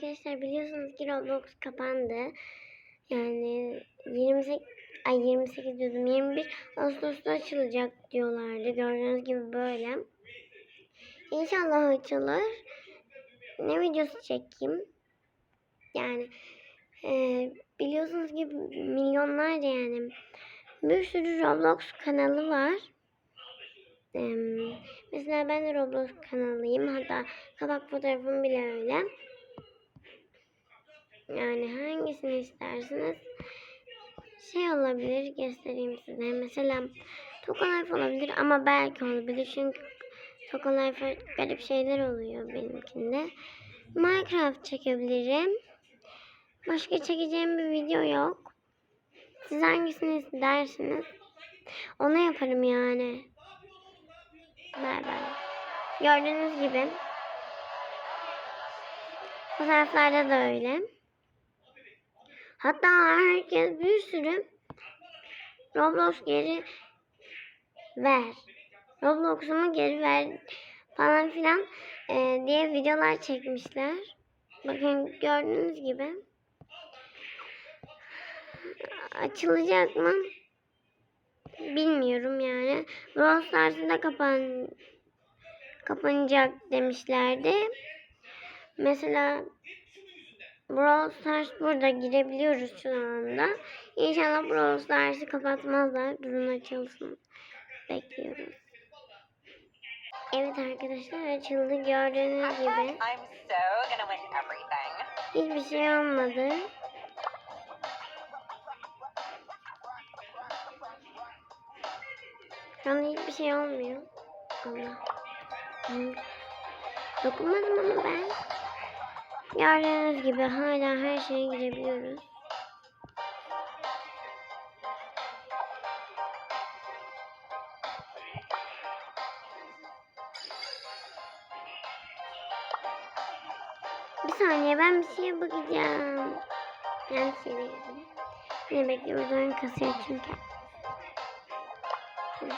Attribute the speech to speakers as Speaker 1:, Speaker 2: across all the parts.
Speaker 1: arkadaşlar biliyorsunuz ki Roblox kapandı. Yani 28 ay 28 diyordum 21 Ağustos'ta açılacak diyorlardı. Gördüğünüz gibi böyle. İnşallah açılır. Ne videosu çekeyim? Yani e, biliyorsunuz ki milyonlarca yani bir sürü Roblox kanalı var. Ee, mesela ben de Roblox kanalıyım. Hatta kapak fotoğrafım bile öyle. Yani hangisini isterseniz şey olabilir göstereyim size. Mesela Toka Life olabilir ama belki olabilir. Çünkü Toka Life'a garip şeyler oluyor benimkinde. Minecraft çekebilirim. Başka çekeceğim bir video yok. Siz hangisini istersiniz? Onu yaparım yani. Bay bay. Gördüğünüz gibi. Fotoğraflarda da öyle. Hatta herkes bir sürü Roblox geri ver. Roblox'umu geri ver falan filan e, diye videolar çekmişler. Bakın gördüğünüz gibi. Açılacak mı? Bilmiyorum yani. Brawl Stars'ı da kapan kapanacak demişlerdi. Mesela Brawl Stars burada girebiliyoruz şu anda. İnşallah Brawl Stars'ı kapatmazlar. Durun açılsın. Bekliyoruz. Evet arkadaşlar açıldı gördüğünüz gibi. Hiçbir şey olmadı. Şu anda hiçbir şey olmuyor. Allah. Dokunmadım ama ben. Gördüğünüz gibi hala her şeye girebiliyoruz. Bir saniye ben bir şeye bakacağım. Ben bir şeye bakacağım. Ne bekliyoruz oyun kasıyor çünkü. Hı.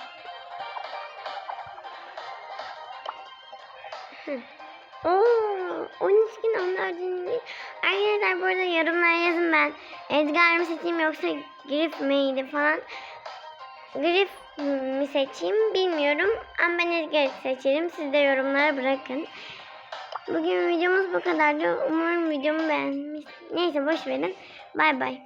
Speaker 1: Hı. Oo, 13 gün 14 gün. Arkadaşlar bu arada yorumlara yazın ben. Edgar mı seçeyim yoksa Griff miydi falan. Griff mi seçeyim bilmiyorum. Ama ben Edgar'ı seçerim. Siz de yorumlara bırakın. Bugün videomuz bu kadardı. Umarım videomu beğenmiş. Neyse boş verin. Bay bay.